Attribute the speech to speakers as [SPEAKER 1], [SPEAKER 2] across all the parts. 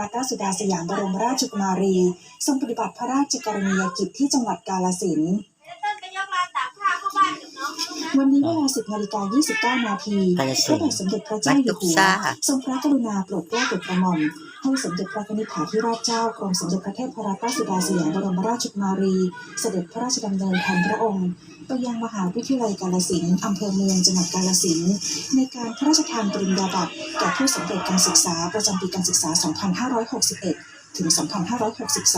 [SPEAKER 1] รัตนสุดาสยามบรมราชกุมารี ทรงปฏิบัติพระราชกรณียกิจที่จังหวัดกาฬสินธุ์
[SPEAKER 2] ต้นไปยกลานตากผ้าเข้าบ้านกับน้องนะลูกนะ
[SPEAKER 1] วันนี้เวลา 10นาฬิกา29 นาที
[SPEAKER 3] กาฬ
[SPEAKER 1] พ
[SPEAKER 3] สิ
[SPEAKER 1] ระ
[SPEAKER 3] นธุ์
[SPEAKER 1] บาทสมเด็จพระเจ้าอยู่หัว
[SPEAKER 3] วัดตุกซ่า
[SPEAKER 1] ทรงพระกรุณาโปรดเกล้าโปรดกระหม่อม ให้สมเด็จพระนิธิาธิราชเจ้ากรมสมเด็จพระเทพรัตนสุดาสยามบรมราชกุมารี เสด็จพระราชดำเนินแทนพระองค์ไปยังมหาวิทยาลัยกาฬสินอำเภอเมืองจังหวัดกาฬสินในการพระราชทานปริญญาบัตรแก่ผู้สำเร็จการศึกษาประจำปีการศึกษา 2561 ถึง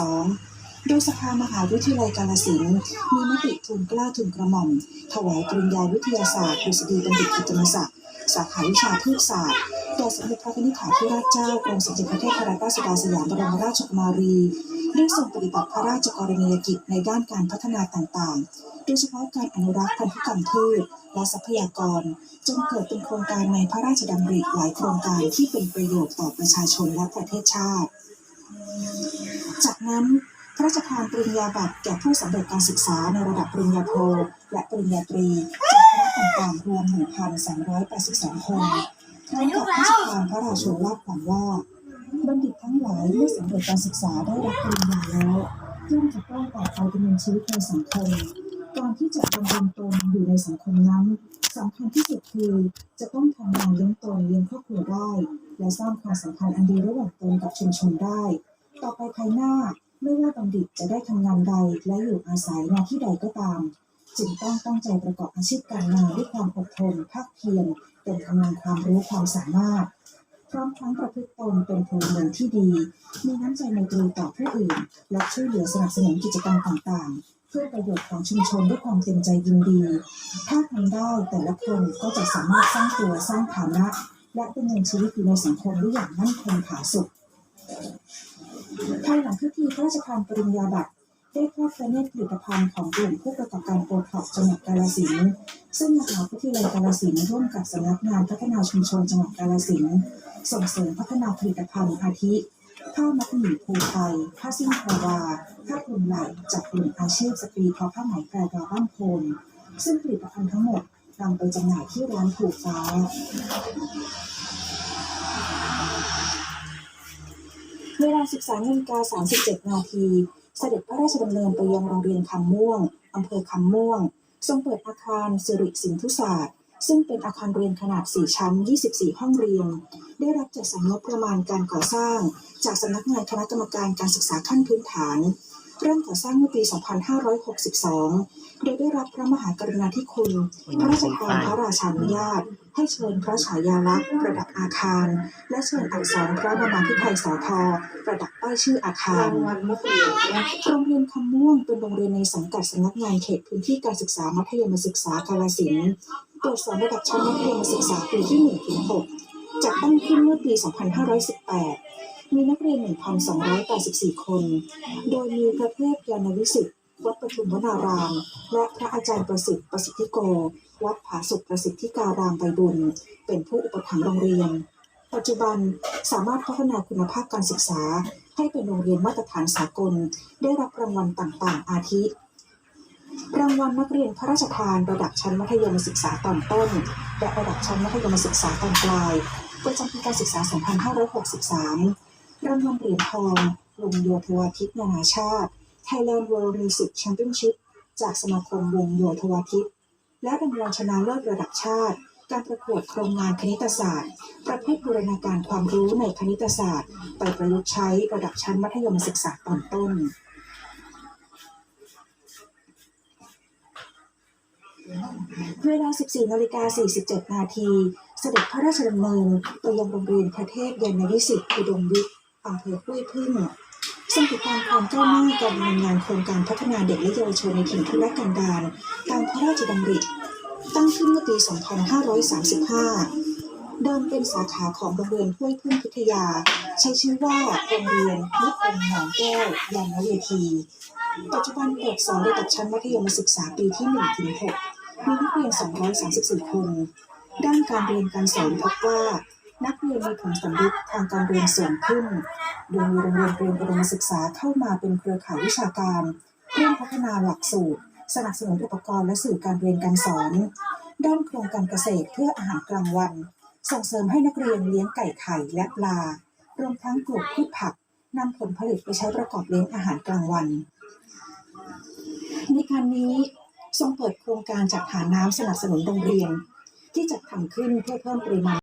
[SPEAKER 1] 2562โดยสภามหาวิทยาลัยกาฬสินมีมติทูลกล้าทูลกระหม่อม ถวายปริญญาวิทยาศาสตร์ดุษฎีบัณฑิตกิตติมศักดิ์สาขาวิชาพืชศาสตร์ แด่สมเด็จพระนิธิาธิราชเจ้ากรมสมเด็จพระเทพรัตนสุดาสยามบรมราชกุมารีได้ทรงปฏิบัติพระราชกรณียกิจในด้านการพัฒนาต่างๆ โดยเฉพาะการอนุรักษ์พันธุกรรมพืชและทรัพยากร จนเกิดเป็นโครงการในพระราชดำริหลายโครงการที่เป็นประโยชน์ต่อประชาชนและประเทศชาติ จากนั้นพระราชทานปริญญาบัตรแก่ผู้สำเร็จการศึกษาในระดับปริญญาโทและปริญญาตรีจากคณะต่างๆรวม 1,382 คน พร้อมกับพราชทานพระราชโอวาทความว่าบัณฑิตทั้งหลายเมื่อสำเร็จการศึกษาได้รับปริญญาแล้วย่อมจะต้องต่อไปดำเนินชีวิตในสังคมการที่จะดำรงตนอยู่ในสังคมนั้นสำคัญที่สุดคือจะต้องทำงานเลี้ยงตนเลี้ยงครอบครัวได้ และสร้างความสัมพันธ์อันดีระหว่างตนกับชุมชนได้ ต่อไปภายหน้าไม่ว่าบัณฑิตจะได้ทำงานใดและอยู่อาศัยในที่ใดก็ตาม จึงต้องตั้งใจประกอบอาชีพการงานด้วยความอดทนภาคเพียรเป็นกำลังความรู้ความสามารถ พร้อมทั้งประพฤติตนเป็นพลเมืองที่ดี มีน้ำใจในตรีต่อผู้อื่น และช่วยเหลือสนับสนุนกิจกรรมต่างๆ เพื่อประโยชน์ของชุมชนด้วยความเต็มใจยินดี ถ้าทำได้แต่ละคนก็จะสามารถสร้างตัวสร้างฐานะและดำเนินชีวิตอยู่ในสังคมได้อย่างมั่นคงผาสุกภายหลังพิธีพระราชทานปริญญาบัตร ได้ทอดพระเนตรผลิตภัณฑ์ของกลุ่มผู้ประกอบการโอท็อปจังหวัดกาฬสินธุ์ซึ่งมหาวิทยาลัยกาฬสินธุ์ร่วมกับสำนักงานพัฒนาชุมชนจังหวัดกาฬสินธุ์ส่งเสริมพัฒนาผลิตภัณฑ์อาทิผ้ามัดหมี่ภูไทยผ้าสิ้นแพรวาผ้าคลุมไหล่จากกลุ่มอาชีพสตรีทอผ้าไหมแพรวาบ้านโพนซึ่งผลิตภัณฑ์ทั้งหมดนำไปจำหน่ายที่ร้านถูกฟ้าเวลา 13นาฬิกา37 นาที เสด็จพระราชดำเนินไปยังโรงเรียนคำม่วงอำเภอคำม่วง ทรงเปิดอาคารสิริสินธุศาสตร์ ซึ่งเป็นอาคารเรียนขนาด 4 ชั้น 24 ห้องเรียน ได้รับจัดสรรงบประมาณการก่อสร้าง จากสำนักงานคณะกรรมการการศึกษาขั้นพื้นฐาน เริ่มก่อสร้างเมื่อปี 2562 โดยได้รับพระมหากรุณาธิคุณ พระราชทานพระราชานุญาต ให้เชิญพระฉายาลักษณ์ประดับอาคาร และเชิญอักษรพระบรมพิไทยสอทอประดับป้ายชื่ออาคารโรงเรียนคำม่วงเป็นโรงเรียนในสังกัดสำนักงานเขตพื้นที่การศึกษามัธยมศึกษากาฬสินธุ์เปิดสอนระดับชั้นมัธยมศึกษาปีที่1ถึง6จัดตั้งขึ้นเมื่อปี 2518 มีนักเรียน 1,284 คน โดยมีพระเทพยานวิสิทธิ์วัดปทุมวนาราม และพระอาจารย์ประสิทธิ์ประสิทธิโก วัดผาสุขประสิทธิการามไปบุญ เป็นผู้อุปถัมภ์โรงเรียน ปัจจุบันสามารถพัฒนาคุณภาพการศึกษา ให้เป็นโรงเรียนมาตรฐานสากล ได้รับรางวัลต่างๆ อาทิ รางวัลนักเรียนพระราชทานระดับชั้นมัธยมศึกษาตอนต้น และระดับชั้นมัธยมศึกษาตอนปลายประจำปีการศึกษา 2563 รางวัลเหรียญทองลงโยธวาทิตนานาชาติ Thailand World Music Championship จากสมาคมวงโยธวาทิต และรางวัลชนะเลิศระดับชาติ การประกวดโครงงานคณิตศาสตร์ ประเภทบูรณาการความรู้ในคณิตศาสตร์ ไปประยุกต์ใช้ระดับชั้นมัธยมศึกษาตอนต้นเวลา 14นาฬิกา47 นาที เสด็จพระราชดำเนินไปยังโรงเรียนพระเทพยานวิสิตอุดมวิทย์ อำเภอห้วยพึ่งทรงติดตามความก้าวหน้าการดำเนินงานโครงการพัฒนาเด็กและเยาวชนในถิ่นทุรกันดารตามพระราชดำริ ตั้งขึ้นเมื่อปี 2535 เดิมเป็นสาขาของโรงเรียนห้วยพึ่งพิทยา ใช้ชื่อว่าโรงเรียนนิคมหนองแก้วยานเวที ปัจจุบันเปิดสอนระดับชั้นมัธยมศึกษาปีที่1ถึง6มีนักเรียน 234 คน ด้านการเรียนการสอนพบว่า นักเรียนมีผลสำเร็จทางการเรียนสูงขึ้น โดยมีโรงเรียนเตรียมอุดมศึกษาเข้ามาเป็นเครือข่ายวิชาการเร่วมพัฒนาหลักสูตร สนับสนุนอุปกรณ์และสื่อการเรียนการสอน ด้านโครงการเกษตรเพื่ออาหารกลางวัน ส่งเสริมให้นักเรียนเลี้ยงไก่ไข่และปลา รวมทั้งปลูกพืชผักนำผลผลิตไปใช้ประกอบเลี้ยงอาหารกลางวัน ในการนี้ทรงเปิดโครงการจัดหาน้ำสนับสนุนโรงเรียน ที่จัดทำขึ้นเพื่อเพิ่มปริมาณ